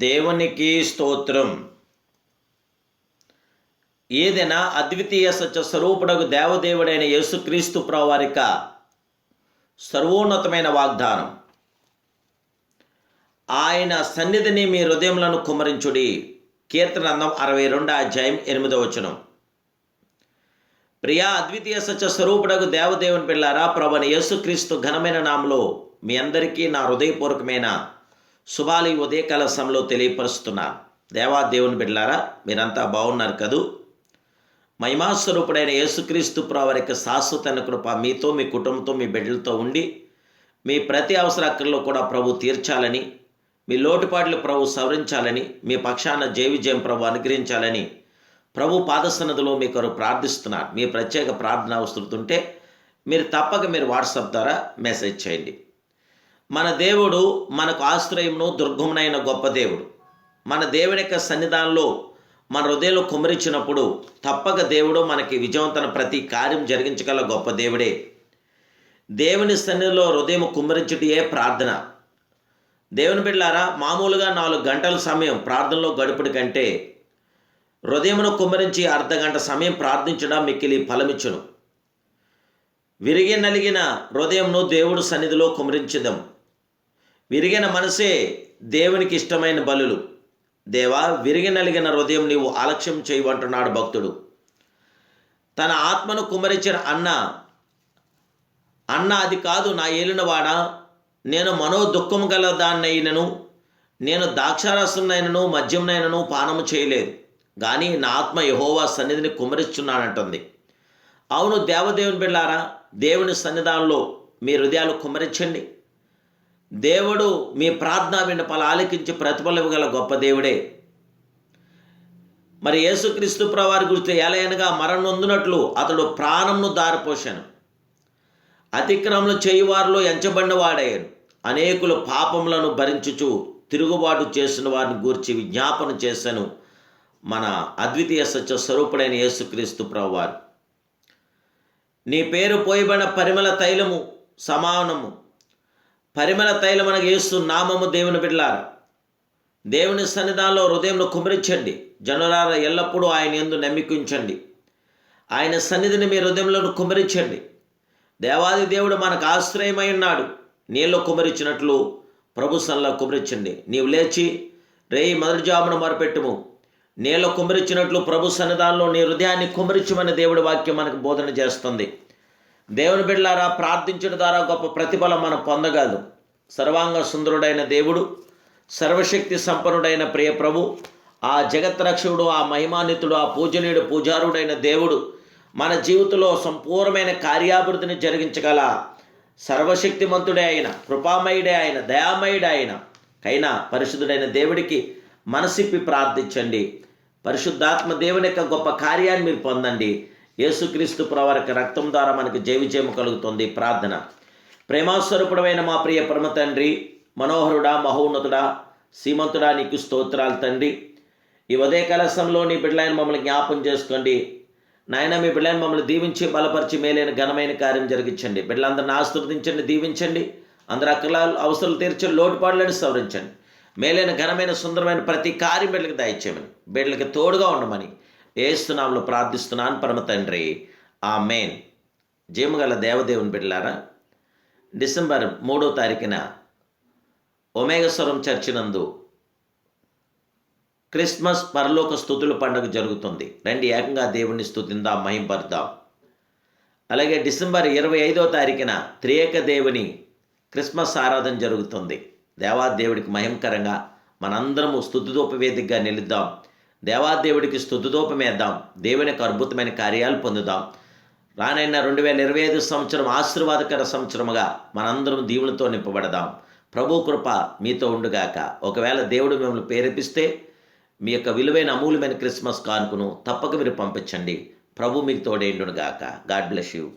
దేవునికి స్తోత్రం. ఏదైనా అద్వితీయ సత్య స్వరూపుడకు దేవదేవుడైన యేసుక్రీస్తు ప్రవారిక సర్వోన్నతమైన వాగ్దానం. ఆయన సన్నిధిని మీ హృదయంలను కుమరించుడి. కీర్తనందం అరవై రెండు అధ్యాయం ఎనిమిదో వచనం. ప్రియా అద్వితీయ సత్య స్వరూపుడకు దేవదేవుని పిల్లారా ప్రభని యేసుక్రీస్తు ఘనమైన నామలో మీ అందరికీ నా హృదయపూర్వకమైన శుభాలు ఈ ఉదయకాల సమయంలో తెలియపరుస్తున్నాను దేవా దేవుని బిడ్డలారా మీరంతా బాగున్నారు కదూ? మహిమాస్వరూపుడైన యేసుక్రీస్తు ప్రవరికి శాశ్వతన కృప మీతో మీ కుటుంబంతో మీ బిడ్డలతో ఉండి మీ ప్రతి అవసర కూడా ప్రభు తీర్చాలని మీ లోటుపాట్లు ప్రభు సవరించాలని మీ పక్షాన జయవిజయం ప్రభు అనుగ్రహించాలని ప్రభు పాదసన్నదిలో మీ కొరకు ప్రార్థిస్తున్నారు మీ ప్రత్యేక ప్రార్థన అవసరుతుంటే మీరు తప్పక మీరు వాట్సాప్ ద్వారా మెసేజ్ చేయండి. మన దేవుడు మనకు ఆశ్రయమును దుర్గమునైన గొప్ప దేవుడు. మన దేవుని యొక్క సన్నిధానంలో మన హృదయంలో కుమరించినప్పుడు తప్పక దేవుడు మనకి విజయవంతన ప్రతి కార్యం జరిగించగల గొప్ప దేవుడే. దేవుని సన్నిధిలో హృదయం కుమ్మరించుటయే ప్రార్థన. దేవుని బిడ్డారా మామూలుగా నాలుగు గంటల సమయం ప్రార్థనలో గడుపుడు కంటే హృదయమును కుమ్మరించి అర్ధ గంట సమయం ప్రార్థించడం మిక్కిలి ఫలమిచ్చును. విరిగి నలిగిన హృదయంను దేవుడు సన్నిధిలో కుమరించదాం విరిగిన మనసే దేవునికి ఇష్టమైన బలులు. దేవా విరిగినలిగిన హృదయం నీవు ఆలక్ష్యం చేయమంటున్నాడు భక్తుడు. తన ఆత్మను కుమరించిన అన్న అన్న అది కాదు నా ఏలినవాడ నేను మనో దుఃఖం గల దాన్నైనను నేను ద్రాక్షారసంనైనను మద్యంనైనను పానము చేయలేదు. కానీ నా ఆత్మ యహోవా సన్నిధిని కుమరిస్తున్నానంటుంది అవును దేవదేవుని బిళ్ళారా దేవుని సన్నిధానంలో మీ హృదయాలు కుమరించండి. దేవుడు మీ ప్రార్థన విన్నపాలు ఆలకించి ప్రతిఫలం గల గొప్ప దేవుడే. మరి యేసుక్రీస్తు ప్రవారి గురించి ఎలయనగా మరణొందునట్లు అతడు ప్రాణంను దారిపోశాను. అతిక్రమలు చేయువారిలో ఎంచబడిన వాడాయను అనేకులు పాపములను భరించుచు తిరుగుబాటు చేసిన వారిని గూర్చి విజ్ఞాపన చేశాను మన అద్వితీయ సత్య స్వరూపుడైన యేసుక్రీస్తు ప్రభువారు. నీ పేరు పోయబడిన పరిమళ తైలము సమానము పరిమళ తైలమనగా యేసు నామము దేవుని బిడ్లారా దేవుని సన్నిధానంలో హృదయంలో కుమరించండి. జనులార ఎల్లప్పుడూ ఆయన ఎందు నమ్మికించండి ఆయన సన్నిధిని మీ హృదయంలో కుమరించండి. దేవాది దేవుడు మనకు ఆశ్రయమై ఉన్నాడు. నీళ్ళు కుమరించినట్లు ప్రభు సన్లో కుమరించండి. నీవు లేచి రేయి మొదటి జామును మొరపెట్టుము. నీళ్ళ కుమరించినట్లు ప్రభు సన్నిధానంలో నీ హృదయాన్ని కుమరించమని దేవుడి వాక్యం మనకు బోధన చేస్తుంది. దేవుని బిడ్డలారా ప్రార్థించడం ద్వారా గొప్ప ప్రతిఫలం మనం పొందగలదు. సర్వాంగ సుందరుడైన దేవుడు సర్వశక్తి సంపన్నుడైన ప్రియ ప్రభు ఆ జగత్ రక్షకుడు ఆ మహిమాన్వితుడు ఆ పూజనీయుడు పూజారుడైన దేవుడు మన జీవితంలో సంపూర్ణమైన కార్యాభివృద్ధిని జరిగించగల సర్వశక్తిమంతుడే అయిన కృపామయుడే ఆయన దయామయుడే ఆయన. కైనా పరిశుద్ధుడైన దేవుడికి మనసిప్పి ప్రార్థించండి. పరిశుద్ధాత్మ దేవుని యొక్క గొప్ప కార్యాన్ని మీరు పొందండి. యేసుక్రీస్తు ప్రవరక రక్తం ద్వారా మనకు జైవిజయము కలుగుతుంది. ప్రార్థన. ప్రేమాస్వరూపుడమైన మా ప్రియ పరమ తండ్రి మనోహరుడా మహోన్నతుడా సీమంతుడా నీకు స్తోత్రాలు తండ్రి. ఈ ఉదయ కలశంలో నీ బిడ్డలైన మమ్మల్ని జ్ఞాపం చేసుకోండి. నాయన మీ బిడ్డలైన మమ్మల్ని దీవించి బలపరిచి మేలైన ఘనమైన కార్యం జరిగించండి. బిడ్డలందరిని ఆశీర్వదించండి దీవించండి. అందరు అక్కల అవసరాలు తీర్చండి లోటుపాట్లను సవరించండి. మేలైన ఘనమైన సుందరమైన ప్రతి కార్యం బిడ్డలకు దయచేయమని బిడ్డలకి తోడుగా ఉండమని ఏస్తున్నాంలో ప్రార్థిస్తున్నాను పరమ తండ్రి. ఆ మెయిన్ జీమగల దేవదేవుని బిడ్డలారా డిసెంబర్ మూడో తారీఖున ఒమేగస్వరం చర్చి నందు క్రిస్మస్ పరలోక స్థుతుల పండుగ జరుగుతుంది. రండి ఏకంగా దేవుణ్ణి స్థుతిందాం మహింపరుద్దాం. అలాగే డిసెంబర్ ఇరవై ఐదో తారీఖున త్రియేక దేవుని క్రిస్మస్ ఆరాధన జరుగుతుంది. దేవాదేవుడికి మహిమకరంగా మనందరము స్థుతిదోపవేదికగా నిలుద్దాం. దేవాదేవుడికి స్థుతిదోపమేద్దాం దేవుని యొక్క అద్భుతమైన కార్యాలు పొందుదాం. రానైన రెండు వేల ఇరవై ఐదు సంవత్సరం ఆశీర్వాదకర సంవత్సరముగా మనందరం దీవులతో నింపబడదాం. ప్రభు కృప మీతో ఉండుగాక. ఒకవేళ దేవుడు మిమ్మల్ని ప్రేరేపిస్తే మీ యొక్క విలువైన అమూల్యమైన క్రిస్మస్ కానుకను తప్పక మీరు పంపించండి. ప్రభు మీకు తోడేండుగాక గాడ్ బ్లెస్ యూ.